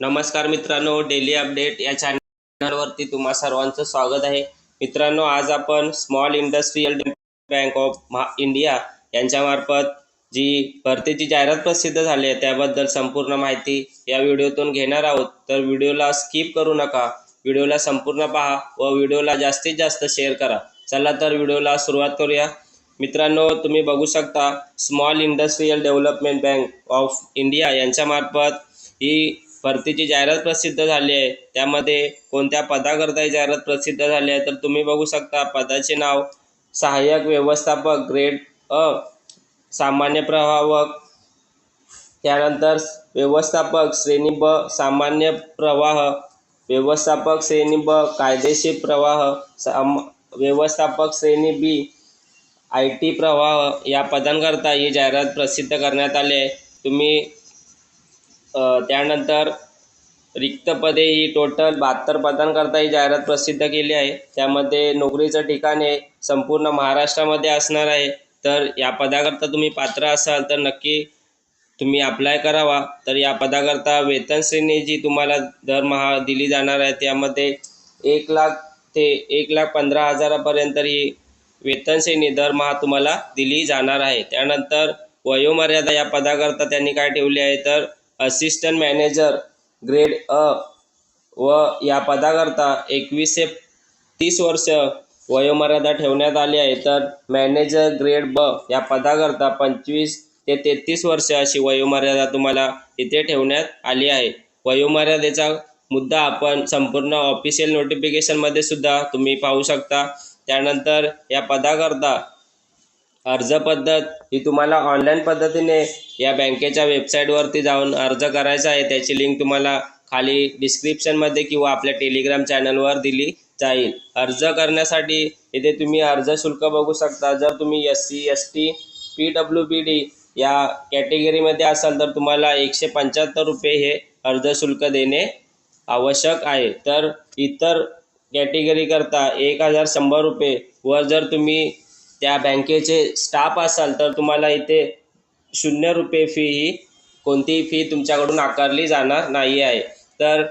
नमस्कार मित्रांनो daily update या चॅनलवरती तुम्हा सर्वांचं स्वागत आहे. मित्रांनो आज आपण स्मॉल इंडस्ट्रीयल बँक ऑफ महा इंडिया यांच्यामार्फत जी भरतीची जाहिरात प्रसिद्ध झाली आहे त्याबद्दल संपूर्ण माहिती या व्हिडिओतून घेणार आहोत. तर व्हिडिओला स्किप करू नका व्हिडिओला संपूर्ण पहा व व्हिडिओला जास्तीत जास्त शेअर करा. चला तर व्हिडिओला सुरुवात करूया. मित्रांनो तुम्ही बघू शकता small industrial development bank of India यांच्यामार्फत ही भरतीची जाहिरात प्रसिद्ध झाली आहे. त्यामध्ये कोणत्या पदाकरता ही जाहिरात प्रसिद्ध झाली आहे तर तुम्ही बघू शकता पदाचे नाव सहाय्यक व्यवस्थापक ग्रेड अ सामान्य प्रवाहक त्यानंतर व्यवस्थापक श्रेणी ब सामान्य प्रवाह व्यवस्थापक श्रेणी ब कायदेशीर प्रवाह साम व्यवस्थापक श्रेणी बी आय टी प्रवाह या पदांकरता ही जाहिरात प्रसिद्ध करण्यात आली आहे. तुम्ही त्यानंतर रिक्त पदे ही टोटल बहात्तर पदांकरता ही जाहिरात प्रसिद्ध केली आहे. त्यामध्ये नोकरीचं ठिकाण हे संपूर्ण महाराष्ट्रामध्ये असणार आहे. तर या पदाकरता तुम्ही पात्र असाल तर नक्की तुम्ही अप्लाय करावा. तर या पदाकरता वेतन श्रेणी जी तुम्हाला दरमहा दिली जाणार आहे त्यामध्ये एक लाख ते एक लाख पंधरा हजारापर्यंत ही वेतन श्रेणी दरमहा तुम्हाला दिली जाणार आहे. त्यानंतर वयोमर्यादा या पदाकरता त्यांनी काय ठेवली आहे तर असिस्टंट मॅनेजर ग्रेड अ व या पदाकरता एकवीस ते तीस वर्ष वयोमर्यादा ठेवण्यात आली आहे. तर मॅनेजर ग्रेड ब या पदाकरता पंचवीस ते तेहतीस वर्ष अशी वयोमर्यादा तुम्हाला इथे ठेवण्यात आली आहे. वयोमर्यादेचा मुद्दा आपण संपूर्ण ऑफिशियल नोटिफिकेशनमध्ये सुद्धा तुम्ही पाहू शकता. त्यानंतर या पदाकरता अर्ज पद्धत ही तुम्हाला ऑनलाईन पद्धतीने या बँकेच्या वेबसाईटवरती जाऊन अर्ज करायचा आहे. त्याची लिंक तुम्हाला खाली डिस्क्रिप्शनमध्ये किंवा आपल्या टेलिग्राम चॅनलवर दिली जाईल. अर्ज करण्यासाठी इथे तुम्ही अर्ज शुल्क बघू शकता. जर तुम्ही S C S T P W B D या कॅटेगरीमध्ये असाल तर तुम्हाला एकशे पंच्याहत्तर रुपये हे अर्ज शुल्क देणे आवश्यक आहे. तर इतर कॅटेगरीकरता एक हजार शंभर रुपये व जर तुम्ही त्या बँकेचे स्टाफ असाल तर तुम्हाला इथे शून्य रुपये फी ही कोणतीही फी तुमच्याकडून आकारली जाणार नाही आहे. तर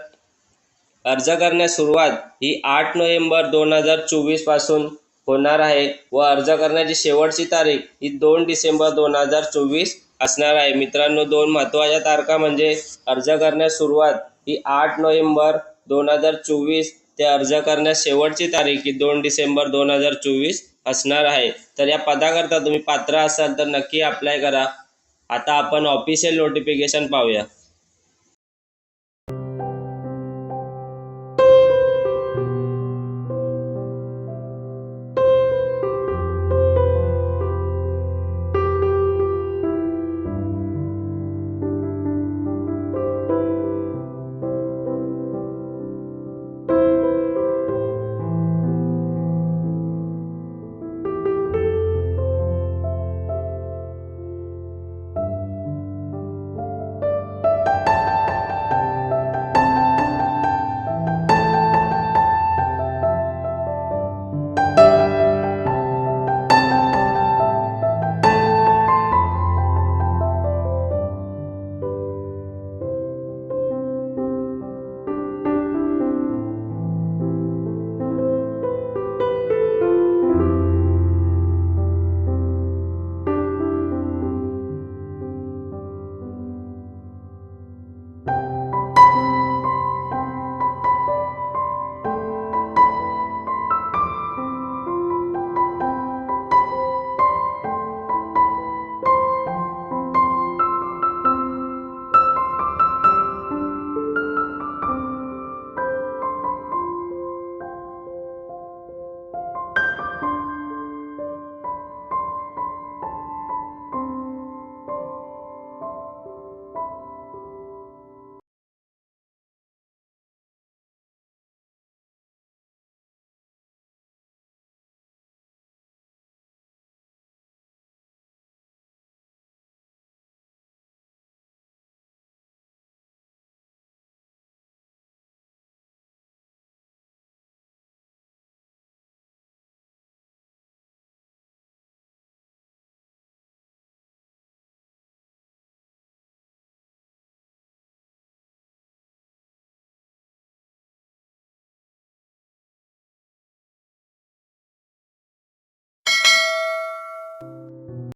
अर्ज करण्यास सुरुवात ही आठ नोव्हेंबर दोन हजार चोवीसपासून होणार आहे व अर्ज करण्याची शेवटची तारीख ही दोन डिसेंबर दोन हजार चोवीस असणार आहे. मित्रांनो दोन महत्त्वाच्या तारखा म्हणजे अर्ज करण्यास सुरुवात ही आठ नोव्हेंबर दोन हजार चोवीस ते अर्ज करण्यास शेवटची तारीख ही दोन डिसेंबर दोन हजार चोवीस असणार आहे. तर या पदाकरता तुम्ही पात्र असाल तर नक्की अप्लाय करा. आता आपण ऑफिशियल नोटिफिकेशन पाहूया.